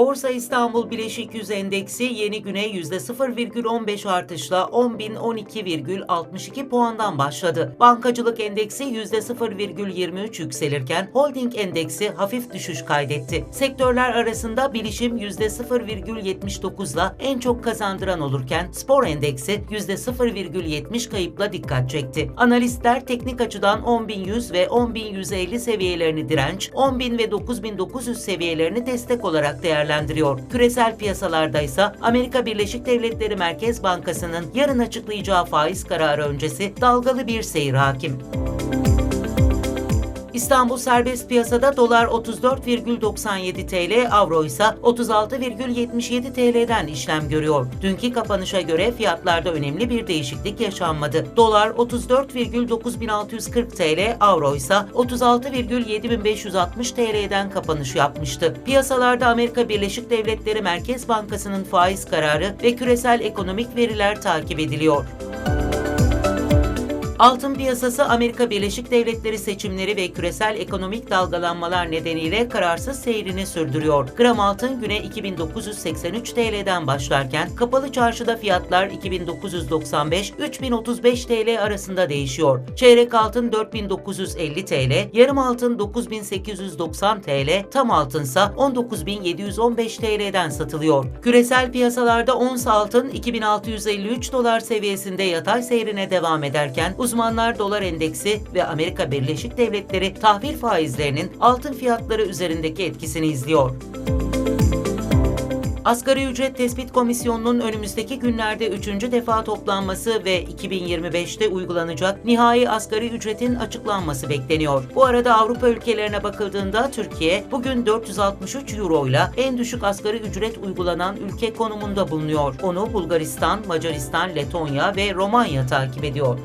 Borsa İstanbul Bileşik Yüz Endeksi yeni güne %0,15 artışla 10.012,62 puandan başladı. Bankacılık Endeksi %0,23 yükselirken Holding Endeksi hafif düşüş kaydetti. Sektörler arasında bilişim %0,79'la en çok kazandıran olurken Spor Endeksi %0,70 kayıpla dikkat çekti. Analistler teknik açıdan 10.100 ve 10.150 seviyelerini direnç, 10.000 ve 9.900 seviyelerini destek olarak değerlendiriyor. Küresel piyasalarda ise Amerika Birleşik Devletleri Merkez Bankası'nın yarın açıklayacağı faiz kararı öncesi dalgalı bir seyir hakim. İstanbul serbest piyasada dolar 34,97 TL, avro ise 36,77 TL'den işlem görüyor. Dünkü kapanışa göre fiyatlarda önemli bir değişiklik yaşanmadı. Dolar 34,9640 TL, avro ise 36,7560 TL'den kapanış yapmıştı. Piyasalarda Amerika Birleşik Devletleri Merkez Bankası'nın faiz kararı ve küresel ekonomik veriler takip ediliyor. Altın piyasası Amerika Birleşik Devletleri seçimleri ve küresel ekonomik dalgalanmalar nedeniyle kararsız seyrini sürdürüyor. Gram altın güne 2983 TL'den başlarken kapalı çarşıda fiyatlar 2995-3035 TL arasında değişiyor. Çeyrek altın 4950 TL, yarım altın 9890 TL, tam altınsa 19715 TL'den satılıyor. Küresel piyasalarda ons altın 2653 dolar seviyesinde yatay seyrine devam ederken uzmanlar dolar endeksi ve Amerika Birleşik Devletleri tahvil faizlerinin altın fiyatları üzerindeki etkisini izliyor. Asgari Ücret Tespit Komisyonu'nun önümüzdeki günlerde üçüncü defa toplanması ve 2025'te uygulanacak nihai asgari ücretin açıklanması bekleniyor. Bu arada Avrupa ülkelerine bakıldığında Türkiye bugün 463 euro ile en düşük asgari ücret uygulanan ülke konumunda bulunuyor. Onu Bulgaristan, Macaristan, Letonya ve Romanya takip ediyor.